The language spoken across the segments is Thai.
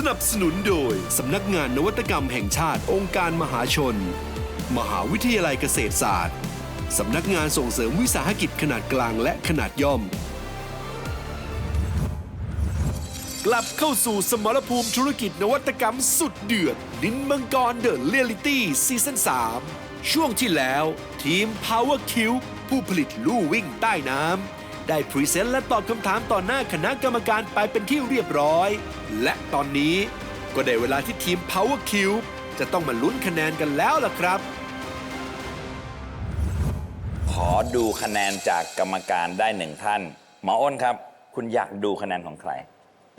สนับสนุนโดย สำนักงานนวัตกรรมแห่งชาติองค์การมหาชน มหาวิทยาลัยเกษตรศาสตร์ สำนักงานส่งเสริมวิสาหกิจขนาดกลางและขนาดย่อม กลับเข้าสู่สมรภูมิธุรกิจนวัตกรรมสุดเดือด ดินมังกรเดอะเรียลิตี้ซีซั่น3ช่วงที่แล้ว ทีม Power Q ผู้ผลิตลู่วิ่งใต้น้ำ ได้พรีเซนต์และตอบคำถามต่อหน้าคณะกรรมการไปเป็นที่เรียบร้อย และตอนนี้ก็ได้เวลาที่ทีม Power Q จะต้องมาลุ้นคะแนนกันแล้วล่ะครับ ขอดูคะแนนจากกรรมการได้หนึ่งท่าน หมออ้นครับ คุณอยากดูคะแนนของใคร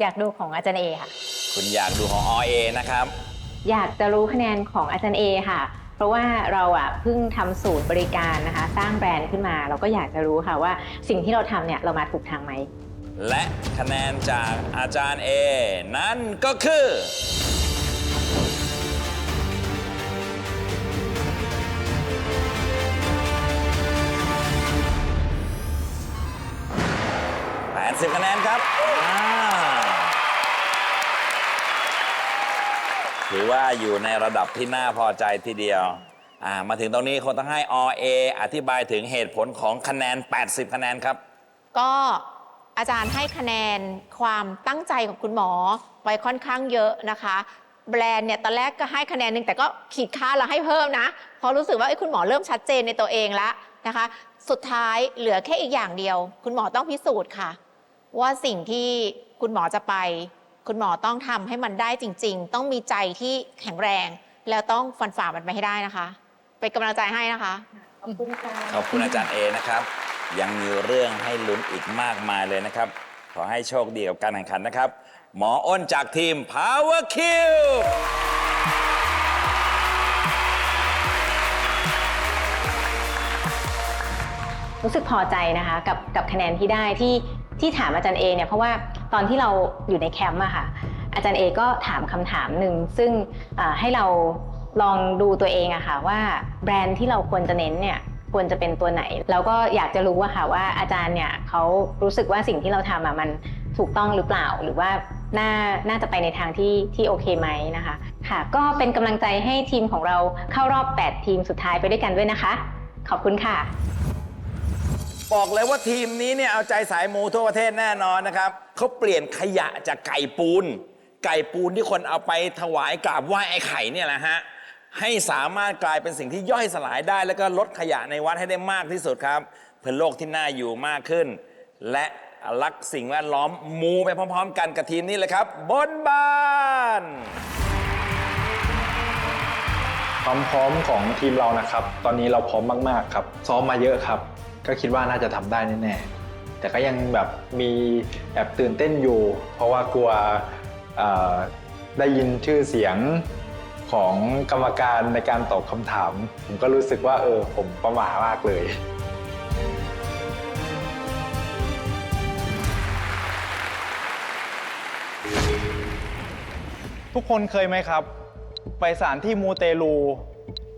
อยากดูของอาจารย์เอค่ะ คุณอยากดูของอเอนะครับ อยากจะรู้คะแนนของอาจารย์เอค่ะ เพราะว่าเราอะเพิ่งทำสูตรบริการนะคะ สร้างแบรนด์ขึ้นมา เราก็อยากจะรู้ค่ะว่าสิ่งที่เราทำเนี่ยเรามาถูกทางไหม และคะแนนจากอาจารย์เอนั่นก็คือ 80คะแนนครับอ่า ถือว่าอยู่ในระดับที่น่าพอใจทีเดียวอ่ามาถึงตรงนี้คงต้องให้ OA อธิบายถึงเหตุผลของคะแนน 80 คะแนนครับ ก็อาจารย์ให้คะแนนความตั้งใจของคุณหมอไปค่อนข้างเยอะนะคะ แบรนด์เนี่ยตอนแรกก็ให้คะแนนหนึ่งแต่ก็ขีดค่าแล้วให้เพิ่มนะเพราะรู้สึกว่าเอ้คุณหมอเริ่มชัดเจนในตัวเองแล้วนะคะ สุดท้ายเหลือแค่อีกอย่างเดียว คุณหมอต้องพิสูจน์ค่ะ ว่าสิ่งที่คุณหมอจะไป คุณหมอต้องทำให้มันได้จริง ๆ ต้องมีใจที่แข็งแรง แล้วต้องฟันฝ่ามันไปให้ได้นะคะ เป็นกำลังใจให้นะคะ ขอบคุณค่ะขอบคุณอาจารย์เอนะครับ ยังมีเรื่องให้ลุ้นอีกมากมายเลยนะครับ ขอให้โชคดีกับการแข่งขันนะครับ หมออ้นจากทีม Power Q รู้สึกพอใจนะคะกับกับคะแนนที่ได้ที่ที่ถามอาจารย์เอเนี่ยเพราะว่า ตอนที่เราอยู่ในแคมป์อะค่ะ อาจารย์เอก็ถามคำถามหนึ่งซึ่งให้เราลองดูตัวเองอะค่ะว่าแบรนด์ที่เราควรจะเน้นเนี่ยควรจะเป็นตัวไหน แล้วก็อยากจะรู้ว่าค่ะว่าอาจารย์เนี่ยเขารู้สึกว่าสิ่งที่เราทำอะมันถูกต้องหรือเปล่าหรือว่าน่าน่าจะไปในทางที่ที่โอเคไหมนะคะ ค่ะ ก็เป็นกำลังใจให้ทีมของเราเข้ารอบ 8 ทีมสุดท้ายไปด้วยกันด้วยนะคะ ขอบคุณค่ะ บอกเลยว่าทีมนี้เนี่ยเอาใจสายมูทั่วประเทศแน่นอนนะครับเขาเปลี่ยนขยะจากไก่ปูน ไก่ปูนที่คนเอาไปถวายกราบไหว้ไอ้ไข่เนี่ยแหละฮะให้สามารถกลายเป็นสิ่งที่ย่อยสลายได้ แล้วก็ลดขยะในวัดให้ได้มากที่สุดครับ เพื่อโลกที่น่าอยู่มากขึ้น และรักสิ่งแวดล้อมมูไปพร้อม ๆ กันกับทีมนี้เลยครับ บนบานความพร้อมของทีมเรานะครับ ตอนนี้เราพร้อมมาก ๆ ครับ ซ้อมมาเยอะครับ ก็คิดว่าน่าจะทำได้แน่ๆแต่ก็ยังแบบมีแอบตื่นเต้นอยู่ เพราะว่ากลัวได้ยินชื่อเสียงของกรรมการในการตอบคำถาม ผมก็รู้สึกว่าเออผมประหม่ามากเลยทุกคนเคยไหมครับ ไปสถานที่มูเตลู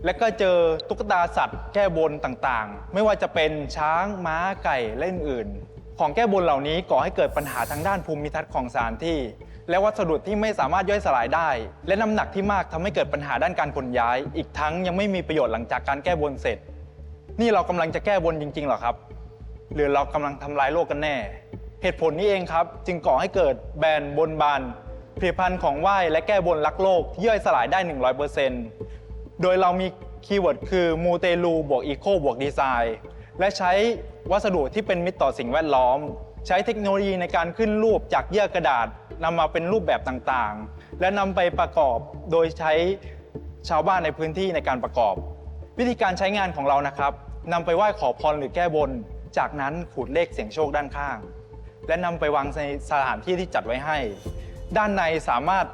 และก็เจอตุ๊กตาสัตว์แก้บนต่างๆ ไม่ว่าจะเป็นช้างม้าไก่และอื่นๆ ของแก้บนเหล่านี้ก่อให้เกิดปัญหาทางด้านภูมิทัศน์ของสถานที่ และวัสดุที่ไม่สามารถย่อยสลายได้ และน้ำหนักที่มากทำให้เกิดปัญหาด้านการขนย้าย อีกทั้งยังไม่มีประโยชน์หลังจากการแก้บนเสร็จ นี่เรากำลังจะแก้บนจริงๆหรอครับ หรือเรากำลังทำลายโลกกันแน่ เหตุผลนี้เองครับ จึงก่อให้เกิดแบรนด์บนบานผลิตภัณฑ์ของไหว้และแก้บนรักโลกที่ย่อยสลายได้ 100% โดยเรามีคีย์เวิร์ดคือมูเตลูบวกอีโคบวกดีไซน์และใช้วัสดุที่เป็นมิตรต่อสิ่งแวดล้อม ใช้เทคโนโลยีในการขึ้นรูปจากเยื่อกระดาษนำมาเป็นรูปแบบต่างๆ และนำไปประกอบโดยใช้ชาวบ้านในพื้นที่ในการประกอบ วิธีการใช้งานของเรานะครับนำไปไหว้ขอพรหรือแก้บน จากนั้นขูดเลขเสียงโชคด้านข้าง และนำไปวางในสถานที่ที่จัดไว้ให้ ด้านในสามารถ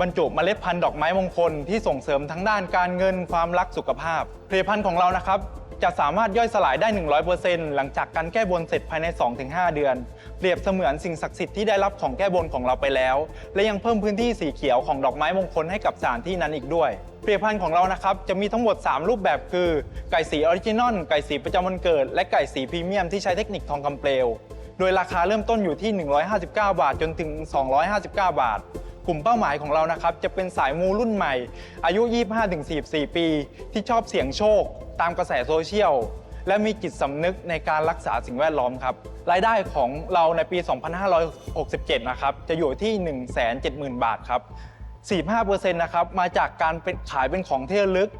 บรรจุเมล็ดพันธุ์ดอกไม้มงคลที่ส่งเสริมทั้งด้านการเงินความรักสุขภาพผลิตภัณฑ์ของเรานะครับจะสามารถย่อยสลายได้ 100%หลังจากการแก้บนเสร็จภายใน 2-5 เดือน เปรียบเสมือนสิ่งศักดิ์สิทธิ์ที่ได้รับของแก้บนของเราไปแล้ว และยังเพิ่มพื้นที่สีเขียวของดอกไม้มงคลให้กับสถานที่นั้นอีกด้วยผลิตภัณฑ์ของเรานะครับจะมีทั้งหมด 3 รูปแบบคือ ไก่สีออริจินอลไก่สีประจำวันเกิด และไก่สีพรีเมียมที่ใช้เทคนิคทองคำเปลว โดยราคาเริ่มต้นอยู่ที่ 159 บาทจนถึง 259 บาท กลุ่มเป้าหมายของเรานะครับ จะเป็นสายมูรุ่นใหม่ อายุ 25-44 ปี ที่ชอบเสี่ยงโชค ตามกระแสโซเชียล และมีจิตสำนึกในการรักษาสิ่งแวดล้อมครับ รายได้ของเราในปี 2567 นะครับ จะอยู่ที่ 170,000 บาทครับ 45%นะครับ มาจากการเป็นขายเป็นของเที่ระลึก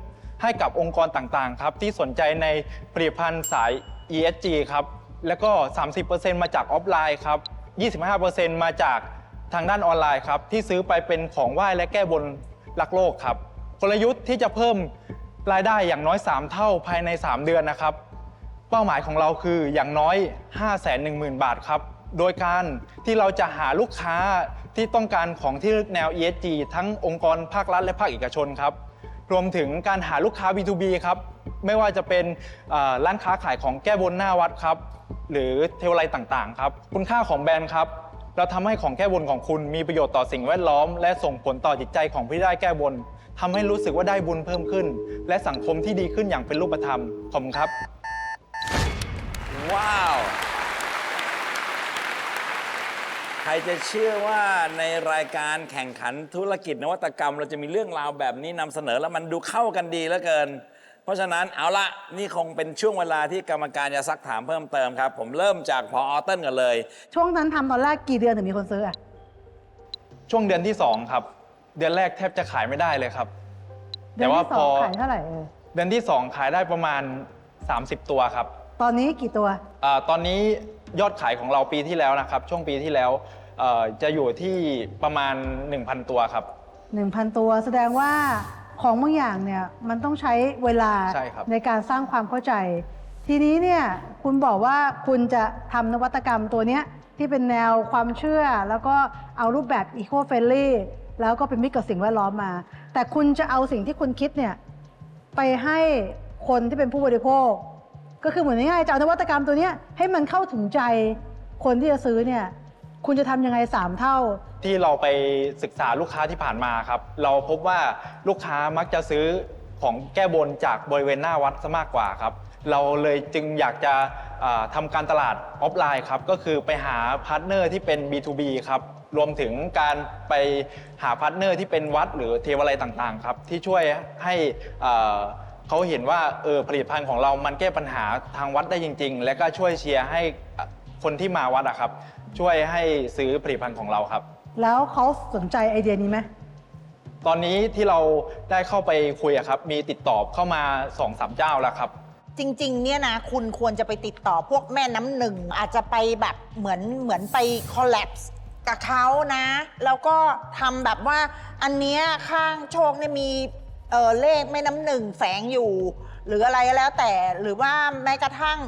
ให้กับองค์กรต่างๆ ครับ ที่สนใจในผลิตภัณฑ์สาย ESG ครับ แล้วก็ 30%มาจากออฟไลน์ครับ 25%มาจาก ทางด้านออนไลน์ครับที่ซื้อไปเป็นของไหว้และแก้บนรักโลกครับกลยุทธ์ที่จะเพิ่มรายได้อย่างน้อย 3 เท่าภายใน 3 เดือนนะครับ เป้าหมายของเราคืออย่างน้อย 5 1 0 0 0 0 บาทครับ โดยการที่เราจะหาลูกค้าที่ต้องการของที่แนว ESG ทั้งองค์กรภาครัฐและภาคเอกชนครับ รวมถึงการหาลูกค้า B2B ครับ ไม่ว่าจะเป็นร้านค้าขายของแก้บนหน้าวัดครับ หรือเทวไลต่างๆ ครับ คุณค่าของแบรนด์ครับ เราทำให้ของแก้บนของคุณมีประโยชน์ต่อสิ่งแวดล้อม และส่งผลต่อจิตใจของผู้ได้แก้บนทำให้รู้สึกว่าได้บุญเพิ่มขึ้น และสังคมที่ดีขึ้นอย่างเป็นรูปธรรมขอบคุณครับ ว้าว ใครจะเชื่อว่าในรายการแข่งขันธุรกิจนวัตกรรม เราจะมีเรื่องราวแบบนี้นำเสนอแล้วมันดูเข้ากันดีเหลือเกิน ราะฉะนั้นเอาละนี่คงเป็นช่วงเวลาที่กรรมการจะซักถามเพิ่มเติมครับ ผมเริ่มจากพออเติ้ลกันเลย ช่วงนั้นทำตอนแรกกี่เดือนถึงมีคนซื้ออะช่วงเดือนที่2ครับ เดือนแรกแทบจะขายไม่ได้เลยครับ เดืแต่อนว่าที่สพอองขายเท่าไหร่เออเดือนที่2ขายได้ประมาณ 30 ตัวครับตอนนี้กี่ตัว อาตอนนี้ยอดขายของเราปีที่แล้วนะครับ ช่วงปีที่แล้วเอ่อจะอยู่ที่ประมาณ 1,000 ตัวครับ 1,000 ตัวแสดงว่า ของบางอย่างเนี่ยมันต้องใช้เวลาใช่ครับ การสร้างความเข้าใจ ทีนี้เนี่ยคุณบอกว่าคุณจะทำนวัตกรรมตัวเนี้ยที่เป็นแนวความเชื่อ แล้วก็เอารูปแบบ Eco Friendly แล้วก็เป็นมิตรกับสิ่งแวดล้อมมา แต่คุณจะเอาสิ่งที่คุณคิดเนี่ยไปให้คนที่เป็นผู้บริโภค ก็คือเหมือนง่ายๆจะเอานวัตกรรมตัวเนี้ยให้มันเข้าถึงใจคนที่จะซื้อเนี่ย คุณจะทำยังไงสามเท่า ที่เราไปศึกษาลูกค้าที่ผ่านมาครับ เราพบว่าลูกค้ามักจะซื้อของแก้บนจากบริเวณหน้าวัดซะมากกว่าครับ เราเลยจึงอยากจะอ่าทำการตลาดออฟไลน์ครับ ก็คือไปหาพาร์ทเนอร์ที่เป็น B2B ครับ รวมถึงการไปหาพาร์ทเนอร์ที่เป็นวัดหรือเทวอะไรต่างๆครับ ที่ช่วยให้อ่าเขาเห็นว่าเออผลิตภัณฑ์ของเรามันแก้ปัญหาทางวัดได้จริง ๆ และก็ช่วยเชียร์ให้ คนที่มาวัดอะครับ ช่วยให้ซื้อผลิตภัณฑ์ของเราครับ แล้วเขาสนใจไอเดียนี้ไหมตอนนี้ที่เราได้เข้าไปคุยอะครับ มีติดต่อเข้ามา2อสามเจ้าแล้วครับ จริง ๆ เนี่ยนะ คุณควรจะไปติดต่อพวกแม่น้ำหนึ่ง อาจจะไปแบบเหมือนเหมือนไปคอล l ล p s e กับเขานะ แล้วก็ทำแบบว่าอันเนี้ยข้างโชคเนี่ยมีเออเลขแม่น้ำหนึ่งแฝงอยู่ หรืออะไรก็แล้วแต่หรือว่าแม้กระทั่ง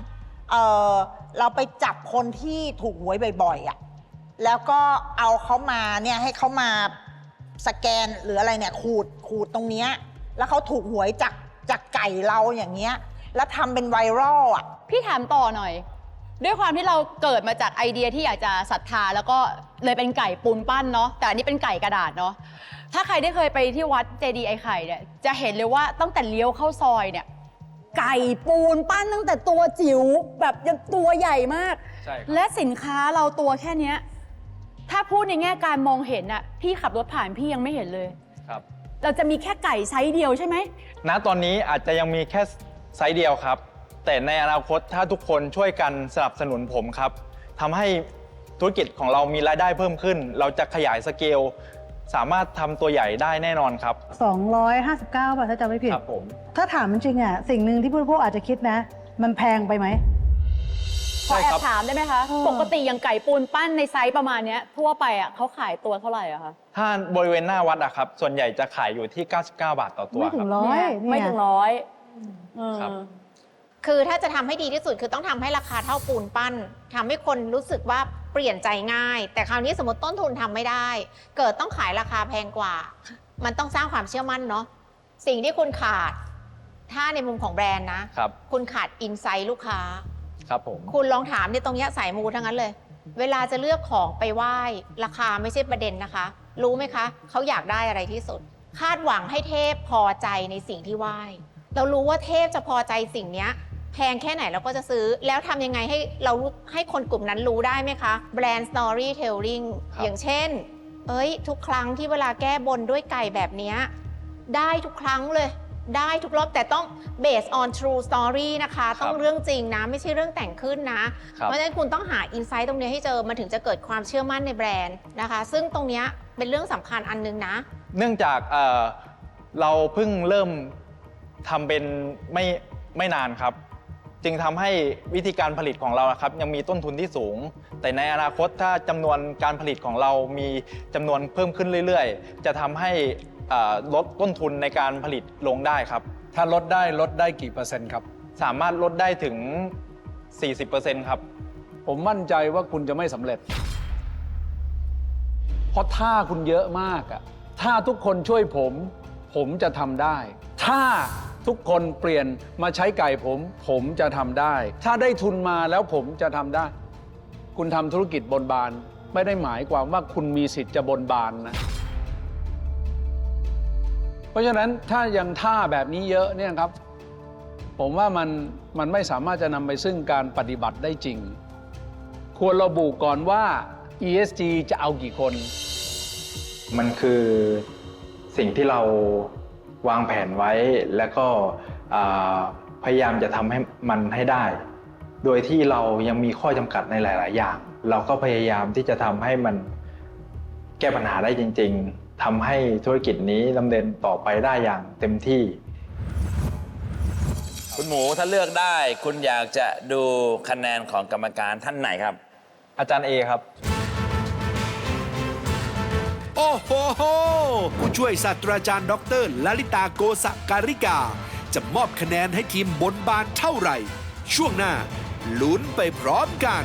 เออเราไปจับคนที่ถูกหวยบ่อยๆอะแล้วก็เอาเขามาเนี่ยให้เขามาสแกนหรืออะไรเนี่ยขูดขูดตรงเนี้ยแล้วเขาถูกหวยจากจากไก่เราอย่างเงี้ย แล้วทำเป็นไวรัลอะ พี่ถามต่อหน่อย ด้วยความที่เราเกิดมาจากไอเดียที่อยากจะศรัทธา แล้วก็เลยเป็นไก่ปูนปั้นเนาะแต่อันนี้เป็นไก่กระดาษเนาะถ้าใครได้เคยไปที่วัดเจดีย์ไอไข่เนี่ยจะเห็นเลยว่าตั้งแต่เลี้ยวเข้าซอยเนี่ย ไก่ปูนปั้นตั้งแต่ตัวจิ๋วแบบยังตัวใหญ่มาก ใช่ครับและสินค้าเราตัวแค่เนี้ย ถ้าพูดในแง่การมองเห็นอะพี่ขับรถผ่านพี่ยังไม่เห็นเลย ครับเราจะมีแค่ไก่ไซส์เดียวใช่ไหม ณตอนนี้อาจจะยังมีแค่ไซส์เดียวครับ แต่ในอนาคตถ้าทุกคนช่วยกันสนับสนุนผมครับทำให้ธุรกิจของเรามีรายได้เพิ่มขึ้น เราจะขยายสเกล สามารถทำตัวใหญ่ได้แน่นอนครับ 259บาทถ้าจำไม่ผิด ครับผม ถ้าถามจริงๆอะสิ่งหนึ่งที่ผู้บริโภคอาจจะคิดนะ มันแพงไปไหม ขอแอใช่ครับ บถามได้ไหมคะ เออ ปกติอย่างไก่ปูนปั้นในไซส์ประมาณเนี้ยทั่วไปอะเขาขายตัวเท่าไหร่อะคะถ้าบริเวณหน้าวัดอะครับ ส่วนใหญ่จะขายอยู่ที่ 99 บาทต่อตัวไม่คถึรับ งร้อยเนี่ยเนี่ยไม่ถึงร้อยเออครับ คือถ้าจะทำให้ดีที่สุดคือต้องทำให้ราคาเท่าปูนปั้นทำให้คนรู้สึกว่า เปลี่ยนใจง่าย แต่คราวนี้สมมติต้นทุนทำไม่ได้ เกิดต้องขายราคาแพงกว่า มันต้องสร้างความเชื่อมั่นเนาะสิ่งที่คุณขาด ถ้าในมุมของแบรนด์นะครับคุณขาดอินไซต์ลูกค้า ครับผมคุณลองถามในตรงเนี้ยสายมูทั้งนั้นเลย เวลาจะเลือกของไปไหว้ราคาไม่ใช่ประเด็นนะคะ รู้ไหมคะเขาอยากได้อะไรที่สุด คาดหวังให้เทพพอใจในสิ่งที่ไหว้เรารู้ว่าเทพจะพอใจสิ่งเนี้ย แพงแค่ไหนเราก็จะซื้อ แล้วทำยังไงให้เรารู้ให้คนกลุ่มนั้นรู้ได้ไหมคะแบรนด์ storytelling ครับ อย่างเช่น เอ้ย ทุกครั้งที่เวลาแก้บนด้วยไก่แบบเนี้ยได้ทุกครั้งเลย ได้ทุกรอบแต่ต้อง based on true story นะคะ ต้องเรื่องจริงนะ ไม่ใช่เรื่องแต่งขึ้นนะ ครับ เพราะฉะนั้นคุณต้องหาอินไซต์ตรงนี้ให้เจอ มันถึงจะเกิดความเชื่อมั่นในแบรนด์นะคะ ซึ่งตรงเนี้ยเป็นเรื่องสำคัญอันนึงนะ เนื่องจากเอ่อเราเพิ่งเริ่มทำเป็นไม่ไม่นานครับ จึงทำให้วิธีการผลิตของเราอะครับยังมีต้นทุนที่สูง แต่ในอนาคตถ้าจำนวนการผลิตของเรามีจำนวนเพิ่มขึ้นเรื่อย ๆ จะทำให้เอ่อลดต้นทุนในการผลิตลงได้ครับ ถ้าลดได้ลดได้กี่เปอร์เซ็นต์ครับ สามารถลดได้ถึง 40%ครับ ผมมั่นใจว่าคุณจะไม่สำเร็จ เพราะถ้าคุณเยอะมากอะถ้าทุกคนช่วยผม ผมจะทำได้ ถ้า ทุกคนเปลี่ยนมาใช้ไก่ผม ผมจะทำได้ ถ้าได้ทุนมาแล้วผมจะทำได้ คุณทำธุรกิจบนบาน ไม่ได้หมายความว่าคุณมีสิทธิ์จะบนบานนะ เพราะฉะนั้นถ้ายังท่าแบบนี้เยอะเนี่ยครับ ผมว่ามันมันไม่สามารถจะนำไปซึ่งการปฏิบัติได้จริง ควรระบุก่อนว่า ESG จะเอากี่คน มันคือสิ่งที่เรา วางแผนไว้แล้วก็อ่าพยายามจะทำให้มันให้ได้ โดยที่เรายังมีข้อจำกัดในหลาย ๆ อย่าง เราก็พยายามที่จะทำให้มันแก้ปัญหาได้จริง ๆทำให้ธุรกิจนี้ดำเนินต่อไปได้อย่างเต็มที่ คุณหมูถ้าเลือกได้ คุณอยากจะดูคะแนนของกรรมการท่านไหนครับ อาจารย์เอครับ โอ้โหผู้ช่วยศาสตราจารย์ดอกเตอรลลิตาโกสการิกา จะมอบคะแนนให้ทีมบนบานเท่าไหร่ ช่วงหน้าลุ้นไปพร้อมกัน